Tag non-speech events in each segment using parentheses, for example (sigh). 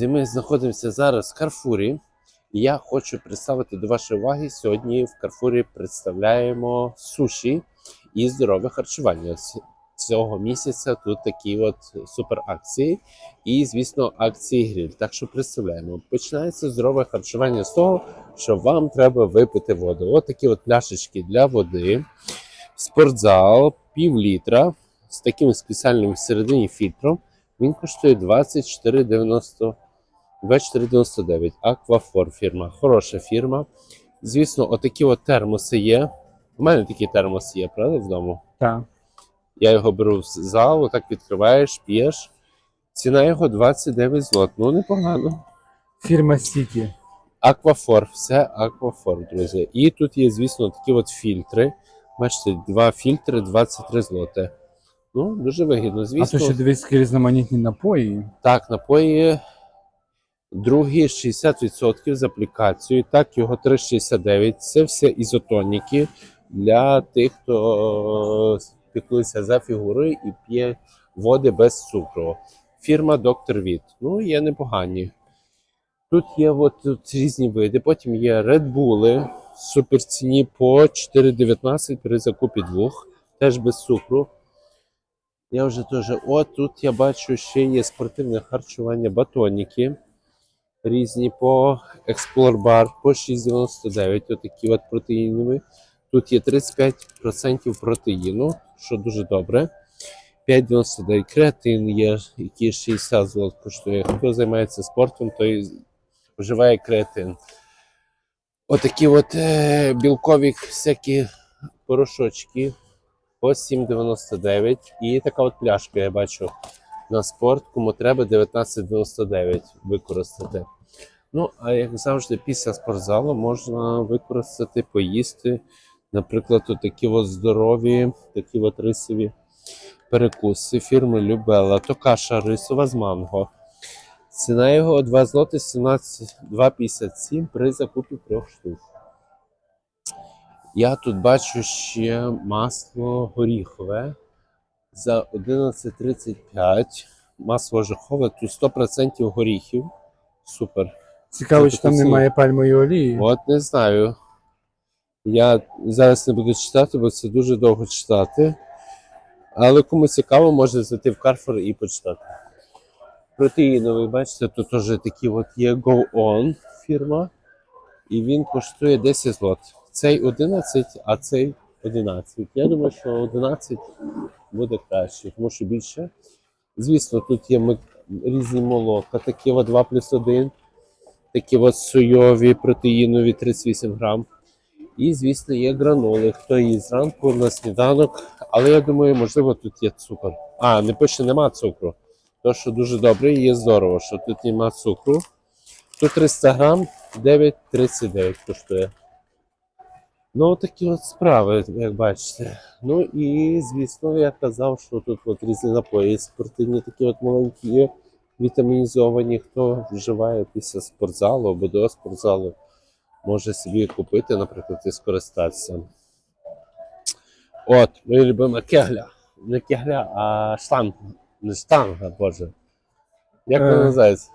Ми знаходимося зараз в Карфурі. І я хочу представити до вашої уваги. Сьогодні в Карфурі представляємо суші і здорове харчування. Цього місяця тут такі от супер акції. І, звісно, акції гриль. Так що представляємо. Починається здорове харчування з того, що вам треба випити воду. От такі от пляшечки для води, спортзал, пів літра з таким спеціальним всередині фільтром. Він коштує 24,90 24,99. Аквафор фірма. Хороша фірма. Звісно, отакі от термоси є. У мене такий термос є, правда, вдома? Так. Я його беру з залу, так відкриваєш, п'єш. Ціна його 29 злот. Ну, непогано. Фірма Сіті. Аквафор, все аквафор, друзі. І тут є, звісно, такі от фільтри. Бачите, два фільтри 23 злоти. Ну, дуже вигідно. звісно. А то ще дивись, різноманітні напої. Так, напої другі 60% з аплікацією. Так, його 3,69. Це все ізотоніки для тих, хто піклується за фігурою і п'є води без цукру. Фірма Доктор Віт. Ну, є непогані. Тут є от, тут різні види. Потім є Bull в суперціні по 4,19 при закупі двох, теж без цукру. Я вже теж. От тут я бачу, ще є спортивне харчування, батоніки різні по Bar по 6,99. Отакі от протеїнові. Тут є 35% протеїну, що дуже добре. 5,99 креатин є, який 60 злот коштує. Хто займається спортом, той вживає креатин. Отакі от е, білкові всякі порошочки по 7,99. І така от пляшка, я бачу на спорт, кому треба 19,99 використати. Ну, а як завжди, після спортзалу можна використати, поїсти. Наприклад, такі от здорові, такі от рисові перекуси фірми Любела. То каша рисова з манго. Ціна його 2 злоти 17, 2,57 при закупі трьох штук. Я тут бачу ще масло горіхове за 11,35. Масло жахове, тут 100% горіхів. Супер. Цікаво, чи там немає пальмової олії. От не знаю. Я зараз не буду читати, бо це дуже довго читати. Але кому цікаво, може зайти в Carrefour і почитати. Протеїновий, бачите, тут теж такі от є Go On фірма. І він коштує 10 злот. Цей 11, а цей 11. Я думаю, що 11 буде краще, тому що більше. Звісно, тут є різні молока, такі 2 плюс 1, такі от соєві, протеїнові 38 грам. І, звісно, є граноли. Хто їсть зранку на сніданок. Але я думаю, можливо, тут є цукор. А, не пише, нема цукру. То, що дуже добре, і є здорово, що тут нема цукру. Тут 300 грам 9,39 коштує. Ну, такі от справи, як бачите. Ну і, звісно, я казав, що тут от різні напої спортивні, такі от маленькі вітамінізовані. Хто вживає після спортзалу або до спортзалу, може собі купити, наприклад, і скористатися. От, моя любима кегля. Не кегля, а штанга. Не штанга, боже. Як вона Е, називається?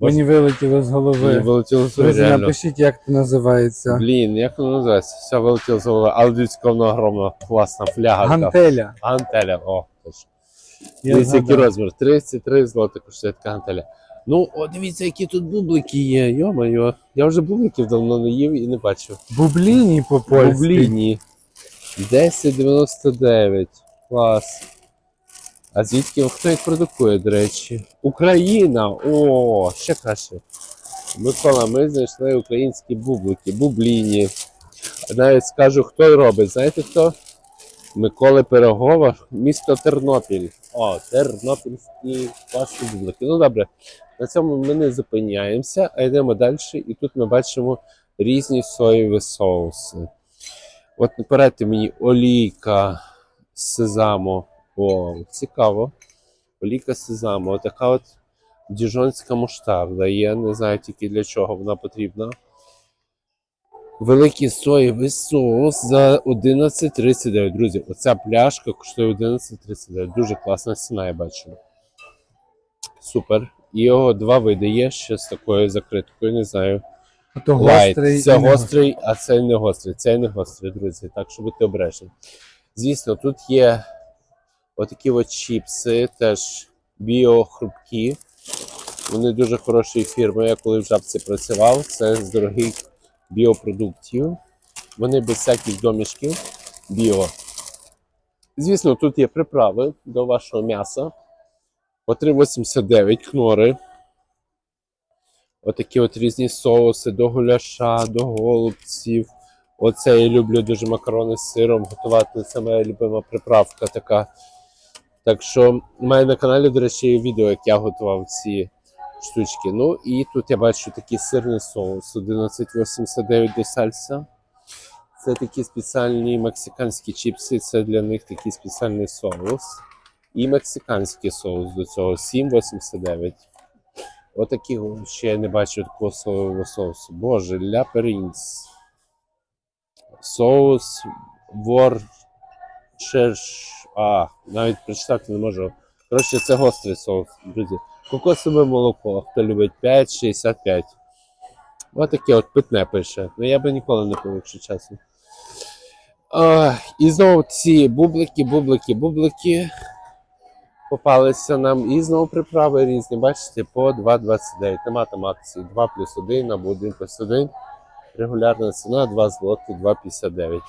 Мені вилетіло з Мені голови. вилетіло з Друзі, реально. напишіть, як це називається. Блін, як воно називається? Все вилетіло з голови. Але дивіться, яка огромна, класна фляга. Гантеля. Гантеля, о, точно. Дивіться, який розмір. 33 злоти коштує така гантеля. Ну, о, дивіться, які тут бублики є. Йо-моє. Я вже бубликів давно не їв і не бачив. Бубліні по-польськи. Бубліні. 10,99. Клас. А звідки хто їх продукує, до речі? Україна! О, ще краще. Микола, ми знайшли українські бублики, бубліні. Навіть скажу, хто робить. Знаєте хто? Миколи Пирогова, місто Тернопіль. О, тернопільські класні бублики. Ну добре, на цьому ми не зупиняємося, а йдемо далі. І тут ми бачимо різні соєві соуси. От напередте мені олійка з сезаму. О, цікаво. Олійка з сезаму. Отака от діжонська муштарда. Я не знаю тільки для чого вона потрібна. Великий соєвий соус за 11,39. Друзі, оця пляшка коштує 11,39. Дуже класна ціна, я бачу. Супер. І його два види є ще з такою закриткою, не знаю. То Лайт. гострий. Це гострий, а це не гострий. Це не гострий, друзі. Так що будьте обережні. Звісно, тут є отакі от чіпси, теж біохрупкі. Вони дуже хорошої фірми. Я коли в жабці працював, це з дорогих біопродуктів. Вони без всяких домішків біо. Звісно, тут є приправи до вашого м'яса. По 3,89 кнори. Отакі от різні соуси до гуляша, до голубців. Оце я люблю дуже макарони з сиром готувати. Це моя любима приправка така. Так що мене на каналі, до речі, відео, як я готував ці штучки. Ну і тут я бачу такий сирний соус 11,89 до сальса. Це такі спеціальні мексиканські чіпси, це для них такий спеціальний соус. І мексиканський соус до цього 7,89. Отакі ще я не бачу такого соєвого соусу. Боже, ля перінс. Соус вор. А, навіть прочитати не можу. Коротше, це гострий соус, друзі. Кокосове молоко, хто любить 5,65. Отаке от питне пише. Ну я би ніколи не пив, якщо чесно. А, і знову ці бублики, бублики, бублики попалися нам. І знову приправи різні. Бачите, по 2,29. Нема там акції 2 плюс 1 або 1 плюс 1. Регулярна ціна 2 злоти 2,59.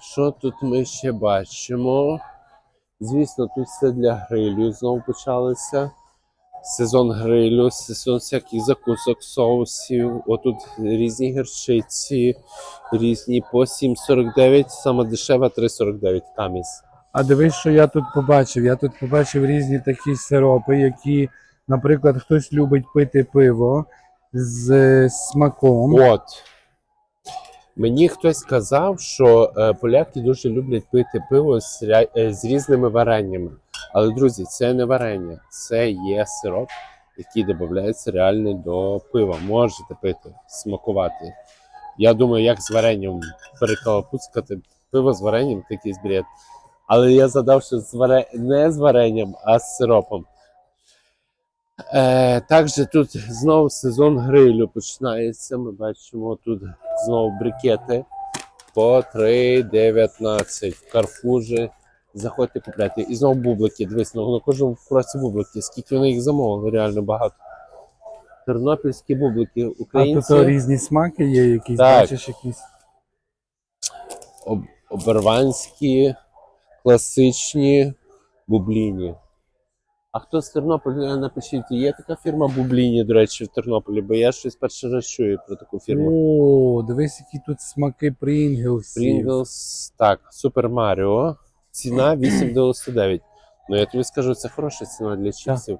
Що тут ми ще бачимо? Звісно, тут все для грилю знову почалося. Сезон грилю, сезон всяких закусок, соусів. Отут різні гірчиці, різні по 7,49, саме дешева 3,49 каміс. А дивись, що я тут побачив. Я тут побачив різні такі сиропи, які, наприклад, хтось любить пити пиво з е, смаком. От. Мені хтось сказав, що е, поляки дуже люблять пити пиво з, е, з різними вареннями. Але, друзі, це не варення, це є сироп, який додається реально до пива. Можете пити, смакувати. Я думаю, як з варенням перекалапуцькати пиво з варенням такий бред. Але я задав, що з варе... не з варенням, а з сиропом. Е, також тут знову сезон грилю починається. Ми бачимо тут знову брикети по 3,19 в Карфужі. Заходьте купляти. І знову бублики. Дивись, ну, на кожному кроці бублики. Скільки вони їх замовили, реально багато. Тернопільські бублики. А тут то різні смаки є, якісь, Так. бачиш, якісь. об, оберванські, класичні бубліні. А хто з Тернополя напишіть, є така фірма Бубліні, до речі, в Тернополі, бо я щось перший раз чую про таку фірму. О, дивись, які тут смаки Прінглсів. Pringles, так, Супер Маріо. Ціна (clears throat) 8,99. Ну я тобі скажу, це хороша ціна для чіпсів.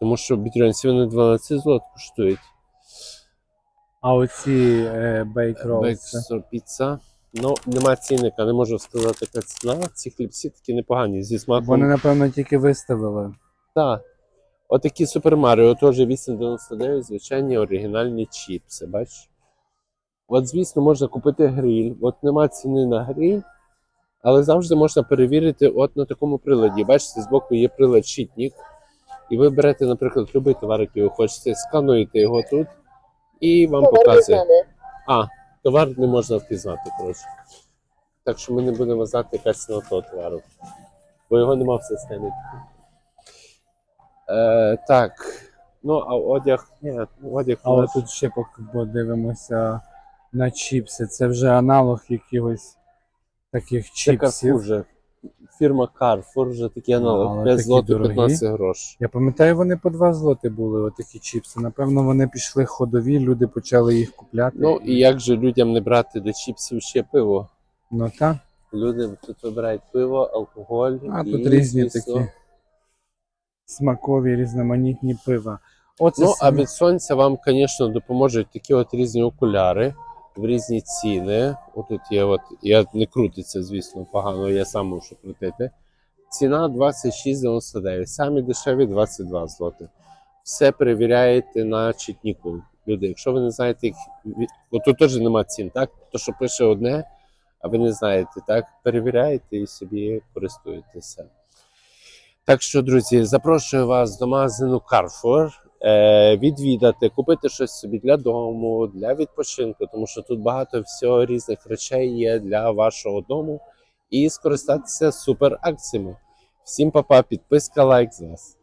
Тому що бітрянці вони 12 злот коштують. А оці е, бейк піца. Ну, нема цінника, не можу сказати, яка ціна. Ці хлібці такі непогані зі смаком. Вони, напевно, тільки виставили. Так. Отакі Супер Маріо теж 8,99, звичайні оригінальні чіпси, бачиш? От, звісно, можна купити гриль. От нема ціни на гриль, але завжди можна перевірити от на такому приладі. Бачите, збоку є прилад щитник. І ви берете, наприклад, будь-який товар, який ви хочете, скануєте його тут, і вам показує. А, товар не можна впізнати, коротше. Так що ми не будемо знати, яка ціна того товару. Бо його нема в системі. Е, так. Ну, а одяг. Ні, одяг. А у от нас- тут ще поки подивимося на чіпси. Це вже аналог якихось таких чіпсів. Вже. Фірма Carrefour вже такі аналог. але 5 такі злотих 15 грош. Я пам'ятаю, вони по 2 злоти були, отакі чіпси. Напевно, вони пішли ходові, люди почали їх купляти. Ну і як же людям не брати до чіпсів ще пиво? Ну так. Люди тут вибирають пиво, алкоголь. А і, тут різні звісно, такі смакові, різноманітні пива. Оце Ну, а від сонця вам, звісно, допоможуть такі от різні окуляри в різні ціни. Отут є, от, я не крутиться, звісно, погано, я сам мушу крутити. Ціна 26,99, самі дешеві 22 злоти. Все перевіряєте на чітніку. Люди, якщо ви не знаєте, їх від- от тут теж нема цін, так? То, що пише одне, а ви не знаєте, так? Перевіряєте і собі користуєтеся. Так що, друзі, запрошую вас до магазину Carrefour, е, відвідати, купити щось собі для дому, для відпочинку, тому що тут багато всього різних речей є для вашого дому і скористатися супер акціями. Всім па-па, підписка, лайк з вас.